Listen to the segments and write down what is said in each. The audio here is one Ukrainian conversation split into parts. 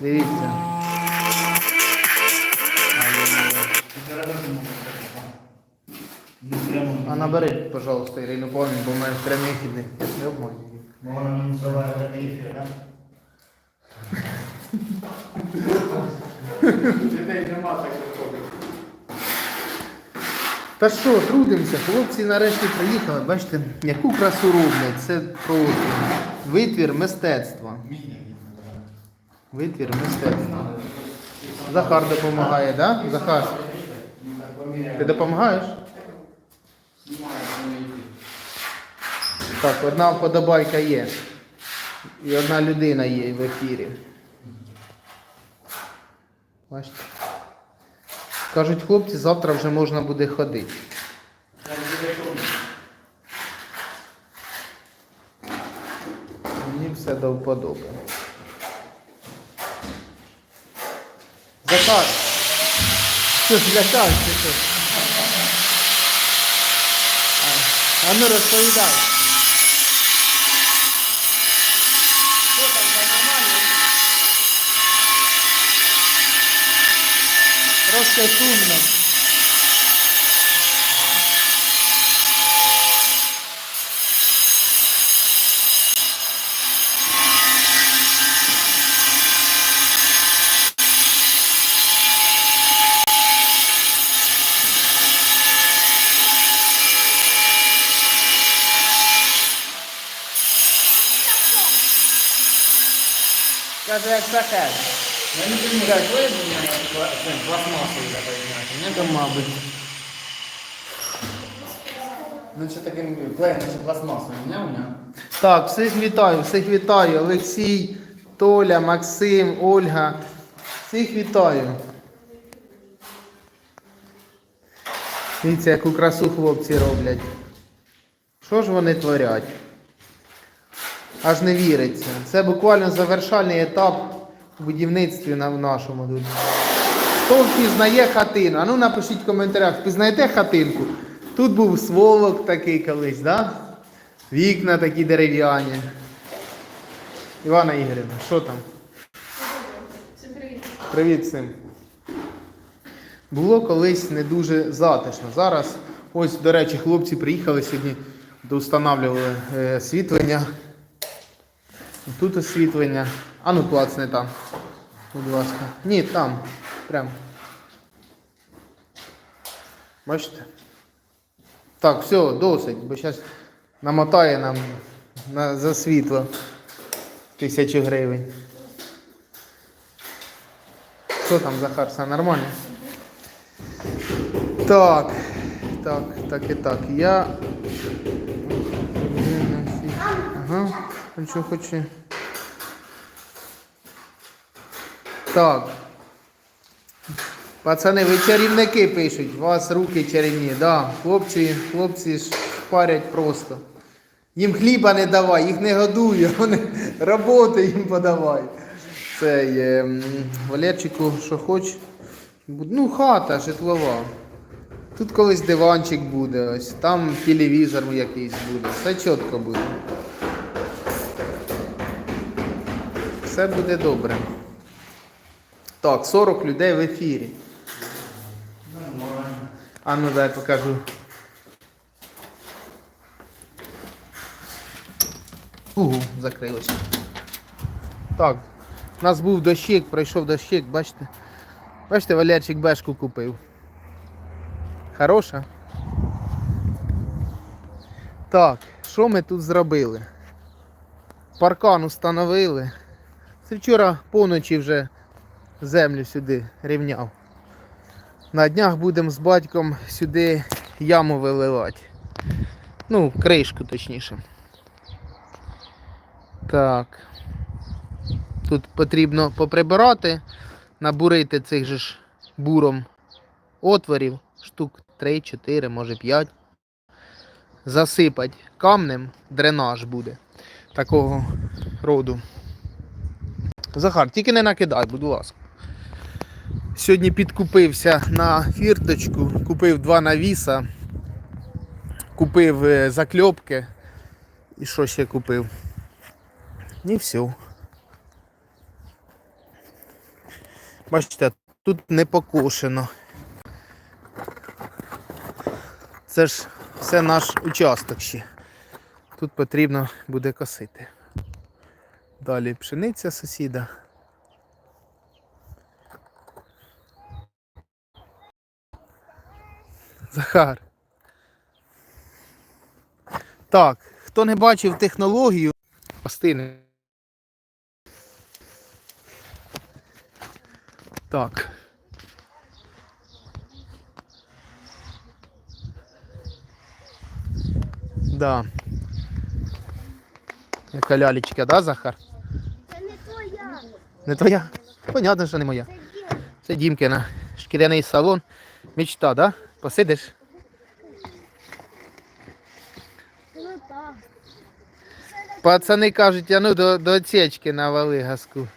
Дивіться. А набери, пожалуйста, Ірину Павлівну, бо в мене прямий хідний. Не обманюю. Вона не називає прямий ефір, так? Людей нема таких Та що, трудимося, хлопці нарешті приїхали. Бачите, яку красу роблять. Це просто витвір мистецтва. Витвір мистецтва. Захар допомагає, так? Да? Захар. Ти допомагаєш? Так, одна вподобайка є. І одна людина є в ефірі. Бачите? Кажуть, хлопці, завтра вже можна буде ходити. Мені все до вподоби. Захар! Що ж лякався що? А, ну розповідай. Що там, нормально? Трошки сумно. Каже, як шахет. Я не думаю, как вы пластмассовый Не то, мабуть. Ну что таким клеем, значит пластмассовый. У меня у меня. Так, всіх вітаю, всіх вітаю. Олексій, Толя, Максим, Ольга. Всіх вітаю. Дивіться, яку красу хлопці роблять. Що ж вони творять? Аж не віриться. Це буквально завершальний етап в будівництві на нашому тут. Хто впізнає хатину? А ну напишіть в коментарях, впізнаєте хатинку? Тут був сволок такий колись, да? Вікна такі дерев'яні. Івана Ігорівна, що там? Всім Привіт Привіт всім. Було колись не дуже затишно. Зараз, ось, до речі, хлопці приїхали сьогодні, доустанавлювали е, освітлення. Тут освітлення. А ну клацне там. Будь ласка. Ні, там. Прям. Бачите? Так, все, досить, бо зараз намотає нам на, за світло тисячі гривень. Що там, Захар, все нормально? Так, так, так і так. Я. Ага, а що хоче. Так. Пацани, ви чарівники пишуть, у вас руки чарівні, да. Хлопці, хлопці ж парять просто. Їм хліба не давай, їх не годує, вони роботи їм подавай. Це є Валерчику, що хоч. Ну, хата житлова. Тут колись диванчик буде, ось, там телевізор якийсь буде. Все чітко буде. Все буде добре. Так, 40 людей в ефірі. Нормально. А ну дай покажу. Угу, закрилося. Так, у нас був дощик, пройшов дощик, бачите? Бачите, Валерчик бешку купив. Хороша? Так, що ми тут зробили? Паркан установили. Вчора поночі вже землю сюди рівняв. На днях будемо з батьком сюди яму виливати. Ну, кришку точніше. Так. Тут потрібно поприбирати, набурити цих же ж буром отворів, штук 3-4, може 5. Засипати камнем, дренаж буде такого роду. Захар, тільки не накидай, будь ласка. Сьогодні підкупився на фірточку, купив два навіса, купив е, закльопки. І що ще купив? І все. Бачите, тут не покошено. Це ж все наш участок ще. Тут потрібно буде косити. Далі пшениця сусіда. Захар. Так, хто не бачив технологію, остине. Так. Да. Яка лялечка, да, Захар? Не твоя. Понятно, що не моя. Це Дімкина. Шкіряний салон. Мечта, да? Посидиш? Пацани кажуть, а ну до, до отсечки навали газку.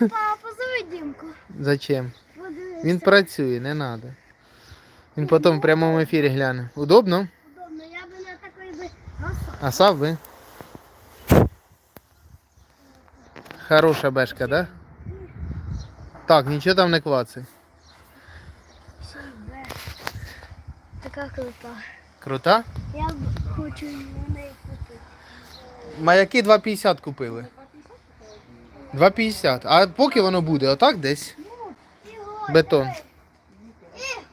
Папа, позови Дімку. Зачем? Подивися. Він працює, не треба. Він потім в прямому ефірі гляне. Удобно? Удобно. Я би на такої би. А сам ви? Хороша бешка, да? Так, нічого там не клацай. Така крута. Крута? Я хочу на неї купити. Маяки 2,50 купили. 2,50. А поки воно буде, отак десь? Бетон.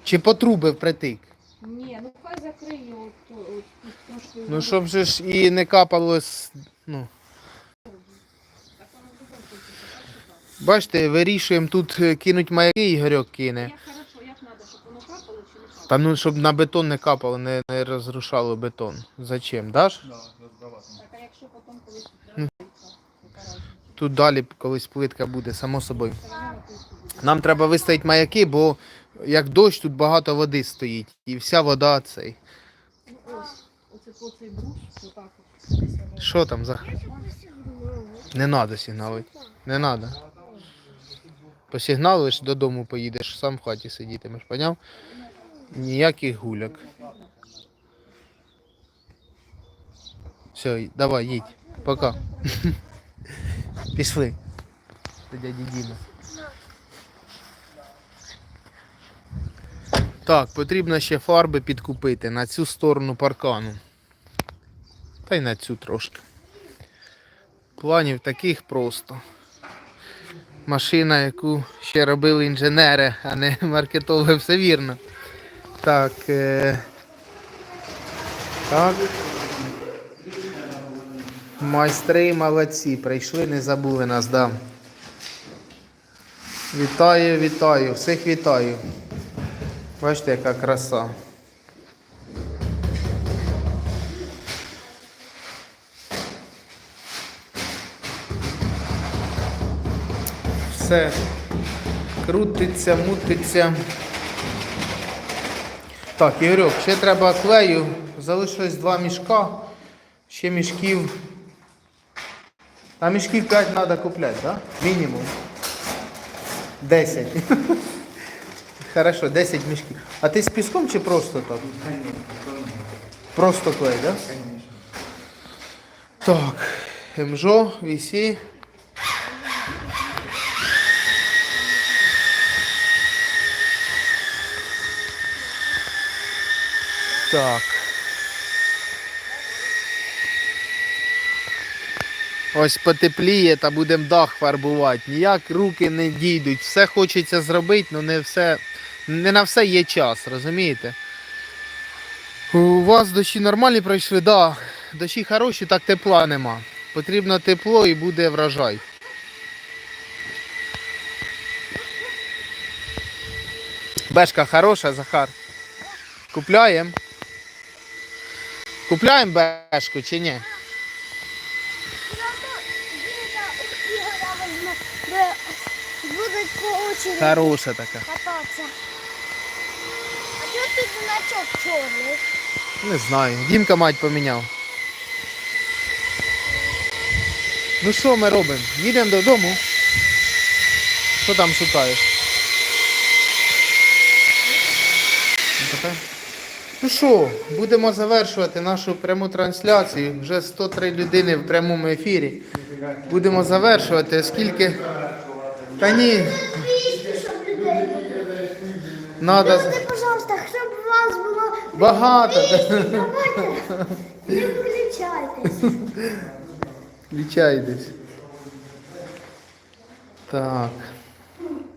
Чи по труби впритик? Ні, ну хай закриє от, от, от трошки. Ну щоб же ж і не капало з. Ну. Бачите, вирішуємо тут е, кинуть маяки, Ігорьок кине. Як хорошо, як треба, щоб воно капало чи не капало? Та ну щоб на бетон не капало, не, не розрушало бетон. Зачем? Даш? Так, а якщо потім колись Ну. Тут далі колись плитка буде, само собою. Нам треба виставити маяки, бо як дощ, тут багато води стоїть. І вся вода цей. Ну ось, оце по цей отак от. Що там за. Не треба сигналити. Не треба. Посигналиш, додому поїдеш, сам в хаті сидітимеш, поняв? Ніяких гуляк. Все, давай, їдь. Пока. Пішли. До дяді Діми. Так, потрібно ще фарби підкупити на цю сторону паркану. Та й на цю трошки. Планів таких просто. Машина, яку ще робили інженери, а не маркетологи, все вірно. Так. Е... Так. Майстри молодці, прийшли, не забули нас, да. Вітаю, вітаю, всіх вітаю. Бачите, яка краса. Все крутиться, мутиться. Так, Ігорьок, ще треба клею. Залишилось два мішка. Ще мішків. А мішків 5 треба купляти, так? Мінімум. 10. Хорошо, 10 мішків. А ти з піском чи просто так? Просто клей, так? Так. МЖО, вісі. Так. Ось потепліє та будемо дах фарбувати. Ніяк руки не дійдуть. Все хочеться зробити, але не все. Не на все є час, розумієте? У вас дощі нормальні пройшли, так. Да, дощі хороші, так тепла нема. Потрібно тепло і буде врожай. Бешка хороша, Захар. Купляємо. Купляємо бешку чи ні? Будуть по Хороша така. кататися. А чого тут значок чорний? Не знаю. Дімка мать поміняв. Ну що ми робимо? Їдемо додому. Що там шукаєш? Ну. Ну що, будемо завершувати нашу пряму трансляцію. Вже 103 людини в прямому ефірі. Будемо завершувати, оскільки. Та ні, Надо... Люди, пожалуйста, щоб у вас було Багато. не включайтесь. Включайтесь. Так.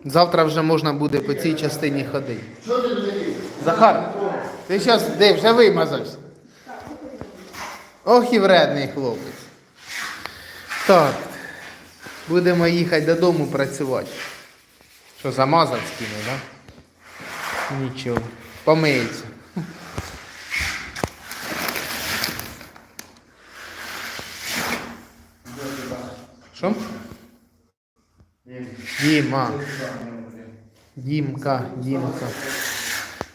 Завтра вже можна буде по цій частині ходити. Захар, ти зараз де вже вимазався. Ох і вредний хлопець. Так. Будемо їхати додому працювати. Що, замазав скинув, так? Да? Нічого. Помиється. Що? Діма. Дімка, Дімка.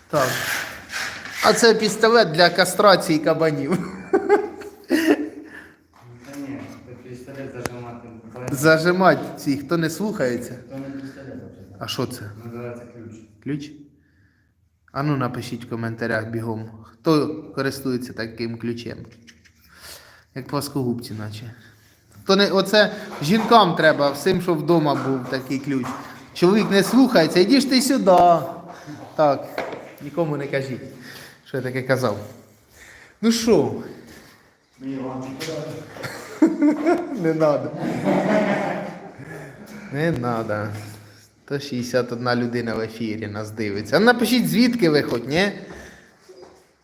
Так. А це пістолет для кастрації кабанів. Та ні, це пістолет зажимати. Зажимать ці, хто не слухається. То не пістолет взагалі. А що це? Називається ключ. Ключ? А ну напишіть в коментарях бігом. Хто користується таким ключем? Як пласкогубці, наче. То не, оце жінкам треба, всім, що вдома був такий ключ. Чоловік не слухається, іди ж ти сюди. Так, нікому не кажіть, що я таке казав. Ну що? Не надо. Не надо. 161 людина в ефірі нас дивиться. А напишіть, звідки ви хоч, ні?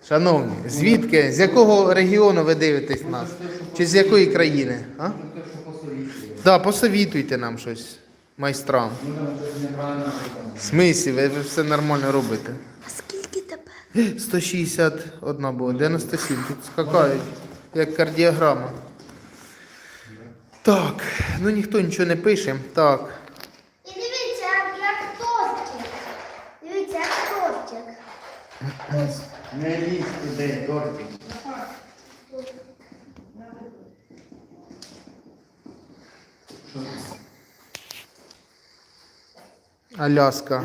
Шановні, звідки? З якого регіону ви дивитесь нас? Чи з якої країни? А? Да, посовітуйте нам щось, майстрам. В смислі, ви ви все нормально робите. А скільки тебе? 161 було, 97, тут скакають, як кардіограма. Так, ну ніхто нічого не пише. Так. І дивіться, як, як тортик. Дивіться, як тортик. Ось. Не лізь туди, тортик. Аляска.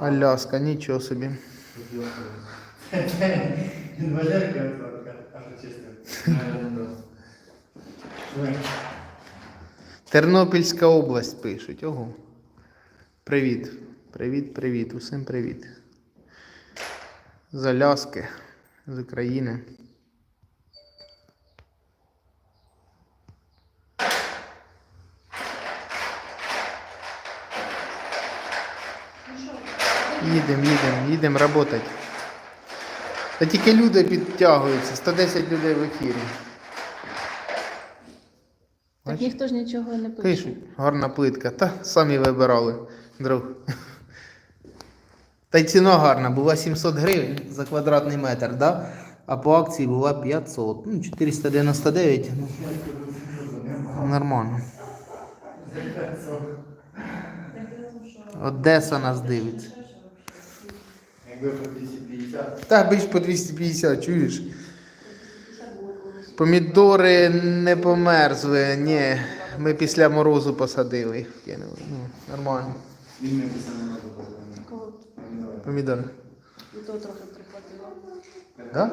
Аляска, нічого собі. Тернопільська область пишуть. Ого. Привіт. Привіт, привіт. Усім привіт. З Аляски, з України. Їдемо, їдемо, їдемо працювати. Та тільки люди підтягуються, 110 людей в ефірі. Так ніхто ж нічого не пише. Пишуть, гарна плитка. Та самі вибирали, друг. Та й ціна гарна, була 700 гривень за квадратний метр, да? а по акції була 500. Ну, 499. Ну, нормально. Одеса нас дивиться. Якби по 250. Та бич по 250, чуєш? Помідори не померзли, ні. Ми після морозу посадили їх. кинули. Ну, нормально. Він не писав. Кого? Помідори. І то трохи прихватило. Да?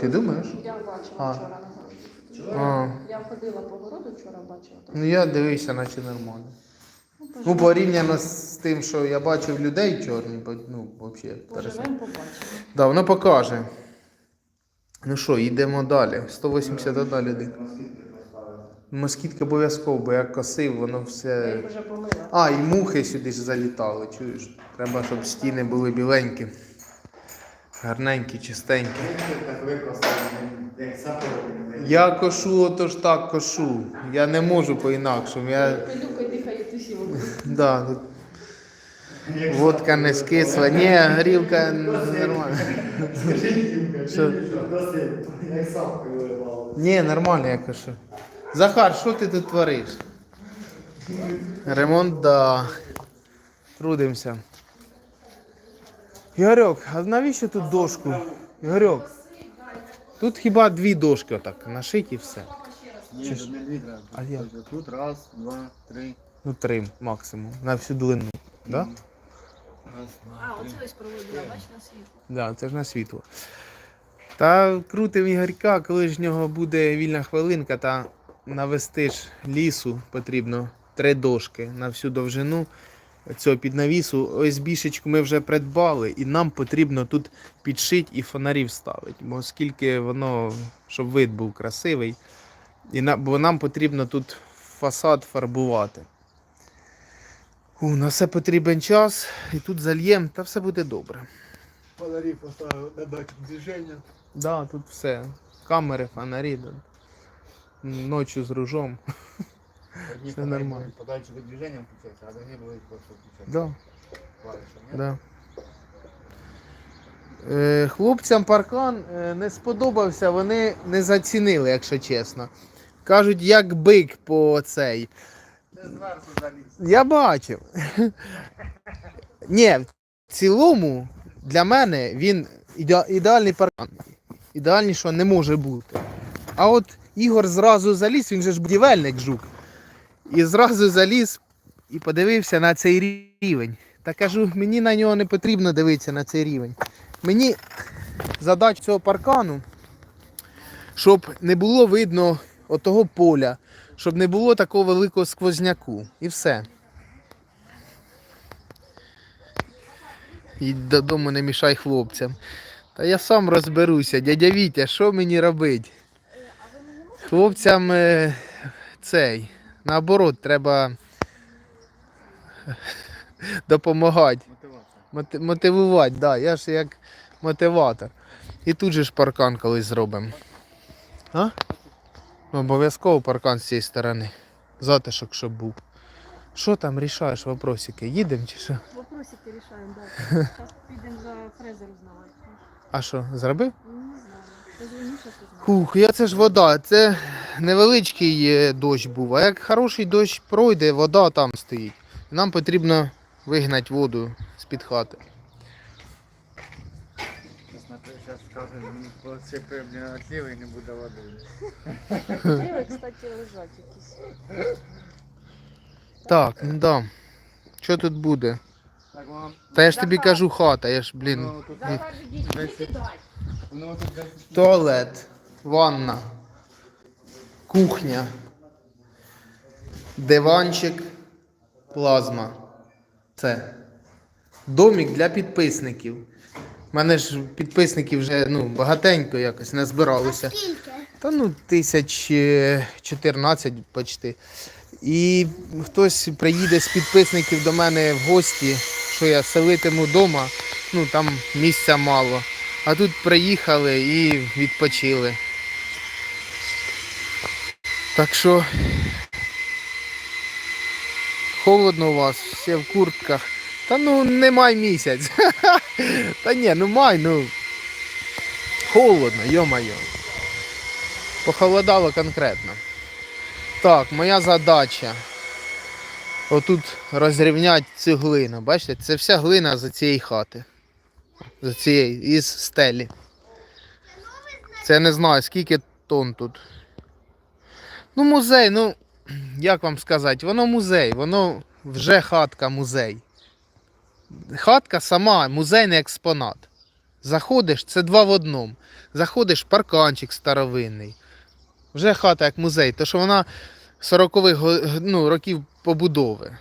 Ти думаєш? Я бачила А. вчора на. А, Я ходила по городу вчора, бачила. ну я дивився, наче нормально. Ну, порівняно з тим, що я бачив людей чорні, ну, взагалі. Поживемо, побачимо. Да, воно покаже. Ну що, йдемо далі. 181 людей. Москітки обов'язково, бо я косив, воно все. їх вже помила. А, і мухи сюди ж залітали, чуєш? Треба, щоб стіни були біленькі. Гарненькі, чистенькі. Я кошу, отож так кошу. Я не можу по-інакшому. Я... Да, водка не скисла. Ні, горілка нормально. Що? як сапки виривали. Ні, нормально я кошу. Захар, що ти тут твориш? Ремонт, да. Трудимося. Ігорьок, а навіщо тут дошку? Ігорьок, тут хіба дві дошки отак нашиті і все. Ні, тут не дві треба. А як? Тут раз, два, три. Ну, три максимум. На всю длину. Да? А, оце ось проводила, бач, на світ. Да, це ж на світло. Та крутим Ігорька, коли ж в нього буде вільна хвилинка, та навести ж лісу потрібно три дошки на всю довжину. цього піднавісу. ОСБ-шечку ми вже придбали, і нам потрібно тут підшити і фонарі вставити. Бо оскільки воно, щоб вид був красивий, і на, бо нам потрібно тут фасад фарбувати. У, на все потрібен час, і тут зальєм, та все буде добре. Фонарі поставив на датчик движення. Да, тут все. Камери, фонарі. да. Ночі з ружом. Одні Все фонарі нормально. будуть по датчику движення включатися, а другі будуть просто включатися. Да, Клавішами, да. Е, хлопцям паркан е, не сподобався, вони не зацінили, якщо чесно. Кажуть, як бик по цей. Заліз. Я бачив. Ні, в цілому для мене він іде- ідеальний паркан. Ідеальнішого не може бути. А от Ігор зразу заліз, він же ж будівельник жук. І зразу заліз і подивився на цей рівень. Та кажу, мені на нього не потрібно дивитися на цей рівень. Мені задача цього паркану, щоб не було видно отого поля, щоб не було такого великого сквозняку. І все. І додому не мішай хлопцям. Та я сам розберуся, дядя Вітя, що мені робити? Хлопцям е, цей, наоборот, треба допомагати, Мотивація. моти- мотивувати, да, я ж як мотиватор. І тут же ж паркан колись зробимо. А? Ну, Обов'язково паркан з цієї сторони. Затишок, щоб був. Що там рішаєш вопросики? Їдемо чи що? Вопросики рішаємо, да. Зараз підемо за фрезер узнавати. А що, зробив? Ну, не знаю. Знаєш. Хух, я це ж вода. Це невеличкий дощ був. А як хороший дощ пройде, вода там стоїть. Нам потрібно вигнати воду з-під хати. Скажу, мені отліви і не буде води. Диви, кстати, лежать якісь. Так, ну да. Що тут буде? Так, вам... Та я ж тобі кажу хата, я ж, блін. Ну, тут. Воно тут десь... Туалет, ванна, кухня, диванчик, плазма. Це. Домик для підписників. У мене ж підписників вже ну, багатенько якось не збиралося. Скільки? Та ну, тисяч е, 14 почти. І хтось приїде з підписників до мене в гості, що я селитиму вдома, ну там місця мало. А тут приїхали і відпочили. Так що холодно у вас, всі в куртках. Та ну не май місяць. Та ні, ну май, ну. Холодно, йо-моє. Похолодало конкретно. Так, моя задача. Отут розрівняти цю глину. Бачите, це вся глина за цієї хати. За цієї, із стелі. Це я не знаю, скільки тонн тут. Ну, музей, ну, як вам сказати, воно музей, воно вже хатка музей. Хатка сама музейний експонат. Заходиш, це два в одному. Заходиш, парканчик старовинний. Вже хата як музей, то що вона 40-х ну, років побудови.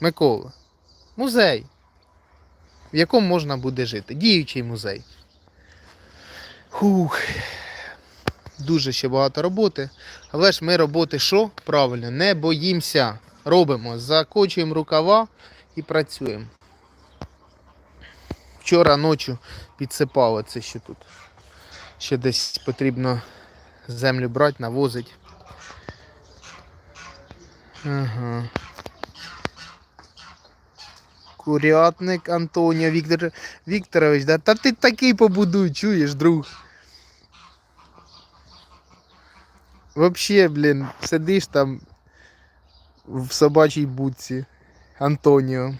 Микола. Музей. В якому можна буде жити. Діючий музей. Хух. Дуже ще багато роботи. Але ж ми роботи що? Правильно, не боїмося. Робимо. Закочуємо рукава і працюємо. Вчора ночі підсипало це ще тут. Ще десь потрібно землю брати, навозити. Ага. Курятник Антоніо Віктор Вікторович, да? та ти такий побудуй, чуєш, друг. Вообще, блін, сидиш там в собачій будці. Антоніо.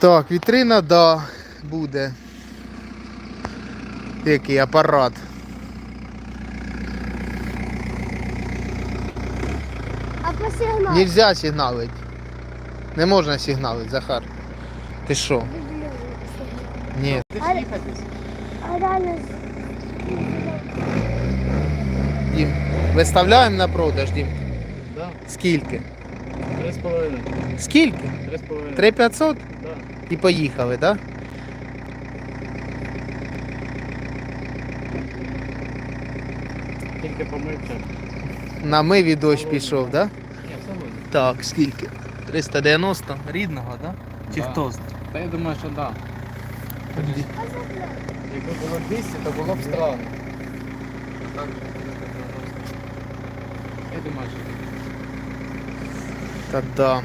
Так, вітрина, да, буде. Який апарат. А по сигналу? Нельзя сигналить. Не можна сигналить, Захар. Ти що? Ні. А, а реально Дім. Виставляємо на продаж, Дім. Да? Скільки? Три з половиною. Скільки? Три з половиною. 3500? Так. І поїхали, так? Да? Тільки помився. На миві дощ пішов, так? Да? Ні, все буде. Так, скільки? 390 рідного, так? Да? Чи Да. хто? знає? Та я думаю, що так. Якби було 200, то було б странно. Я думаю, що Та да.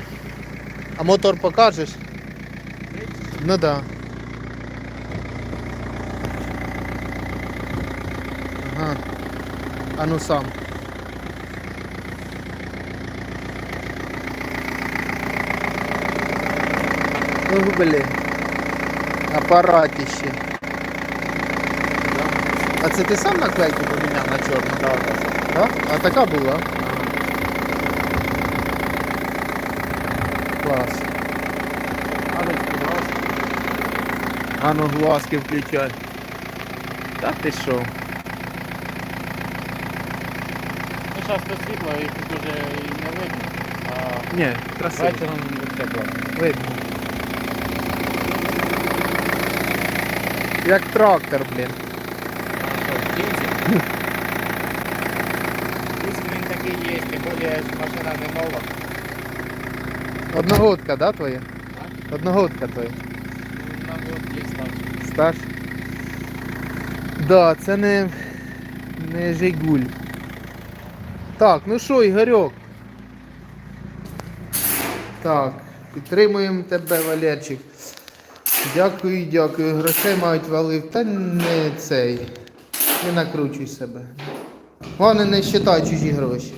А мотор покажеш? Ну да. Ага. А ну сам. Ух, блін. Апаратище. А це ти сам наклейку поміняв на чорну? Так. Да? А така була? Клас. Але сподобалося. А ну глазки включай. Та ти що? Ну, зараз то світло, і тут уже і не видно. А Ні, красиво. вечором буде класно. Видно. Як трактор, блін. А що, дивіться? Диск він такий є, тим більше машина не нова. Одногодка, да, твоя? А? Одногодка твоя. На год є старший. Стаж? Да, це не, не Жигуль. Так, ну що, Ігорьок? Так, підтримуємо тебе, Валерчик. Дякую, дякую. Грошей мають валив. Та не цей. Не накручуй себе. Головне, не считай чужі гроші.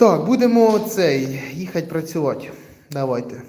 Так, будемо цей їхати працювати. Давайте.